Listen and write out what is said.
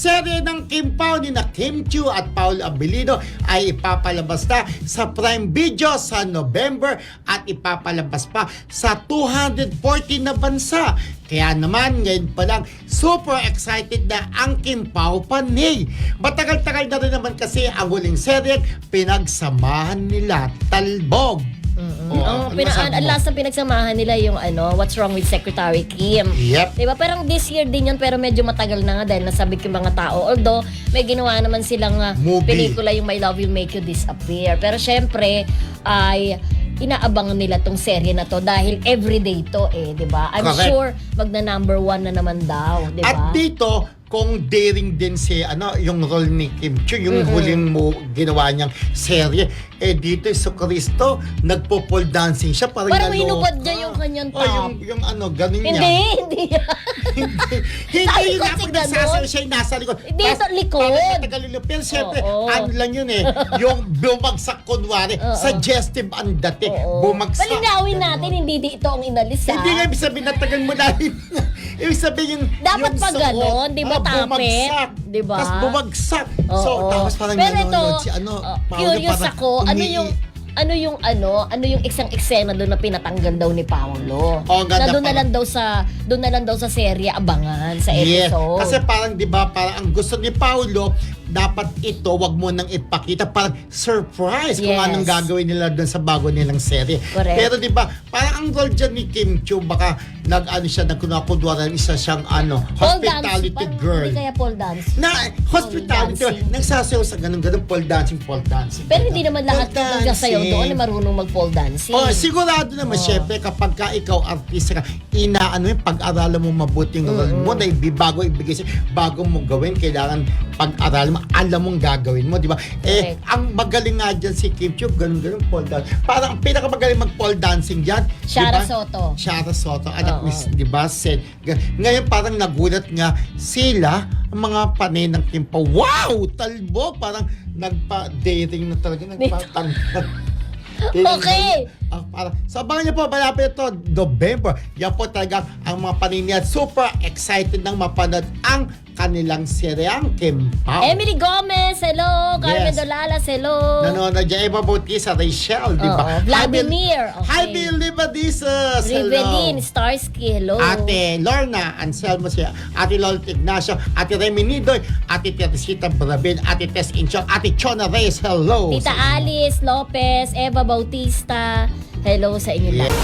serye ng Kim Pao ni na Kim Chiu at Paul Abilino ay ipapalabas na sa Prime Video sa November at ipapalabas pa sa 240 na bansa. Kaya naman, ngayon pa lang, super excited na ang Kim Pao Panay. Matagal-tagal na rin naman kasi ang huling serye, pinagsamahan nila Talbog. Mm-mm. Oo, Oh, pina- masabi ang last na pinagsamahan nila yung ano, What's Wrong with Secretary Kim. Yep. Diba? Parang this year din yun, pero medyo matagal na nga dahil nasabik yung mga tao. Although, may ginawa naman silang uh, Movie. pelikula yung My Love Will Make You Disappear. Pero syempre, ay inaabangan nila tong serye na to dahil everyday to eh, di ba? I'm Correct. sure magna number one na naman daw, di ba? At dito, kung daring din si ano yung role ni Kim Chiu, yung Mm-mm. huling mo ginawa niyang serye, eh dito si Kristo, nagpo-pole dancing siya parang Parang naloka. hinubad niya yung kanyang Oh, yung, top. yung ano, ganun Hindi, niya. hindi. hindi, hindi Sabi yun ko nga si pag ganun. nagsasayaw siya yung nasa likod. Hindi, sa likod. parang. Pero siyempre, Oo. ano lang yun eh, yung bumagsak kunwari, Oo. suggestive ang dating, Oo. bumagsak. Palinawin natin, hindi dito ang inalis ha. Hindi nga ibig sabihin natagal mo na Ibig sabihin Dapat yung pag suot, ganon, di ba, ah, tape? bumagsak. Di ba? Tapos bumagsak. So, Oo. tapos parang Pero ito, nanonood si ano, uh, Paolo, curious parang ako, ano yung ano yung ano, ano yung isang eksena doon na pinatanggal daw ni Paolo. Oo, ganda na doon na lang daw sa doon na lang daw sa serye abangan sa Yes. episode. Kasi parang 'di ba, parang ang gusto ni Paolo, dapat ito wag mo nang ipakita parang surprise kung Yes. anong gagawin nila doon sa bago nilang serye. Correct. Pero 'di ba, parang ang role dyan ni Kim Chiu baka nag-ano siya nagkunakudwaran isa siyang ano, pole dance. hospitality Parang girl. Hindi kaya pole dance. Na hospitality, nagsasayaw sa ganun-ganun pole dancing, pole dancing. Pero hindi naman lahat nagsasayaw dancing. doon na marunong mag pole dancing. Oh, sigurado naman, Oh. syempre, kapag ka ikaw artista ka, inaano yung pag-aralan mo mabuti yung role mo na bago ibigay sa'yo, bago mo gawin, kailangan pag-aralan mo, alam mong gagawin mo, di ba? Eh, Correct. ang magaling nga dyan si Kim Chiu, ganun-ganun pole dance. Parang ang pinakamagaling mag-pole dancing dyan, Shara ba? Soto. Shara Soto, anak ni, di ba, Sen. Ngayon parang nagulat nga sila, ang mga panay ng Kim. Wow! Talbo! Parang nagpa-dating na talaga. Nagpa Okay. Ah, para, so abangan niyo po, malapit ito, November. Yan po talaga ang mga panini at super excited nang mapanood ang kanilang seryang Kim Pao. Emily Gomez, hello. Carmen Yes. Dolalas, hello. Nanonood dyan, Eva Bautista, Rachel, di ba? Oo, Vladimir, okay. Jaime Libadisas, hello. Rivelin, Starsky, hello. Ate Lorna Anselmo siya, Ate Lolit Ignacio, Ate Remy Nidoy, Ate Teresita Brabil, Ate Tess Inchong, Ate Chona Reyes, hello. Tita Alice Lopez, Eva Bautista, hello sa inyo lahat.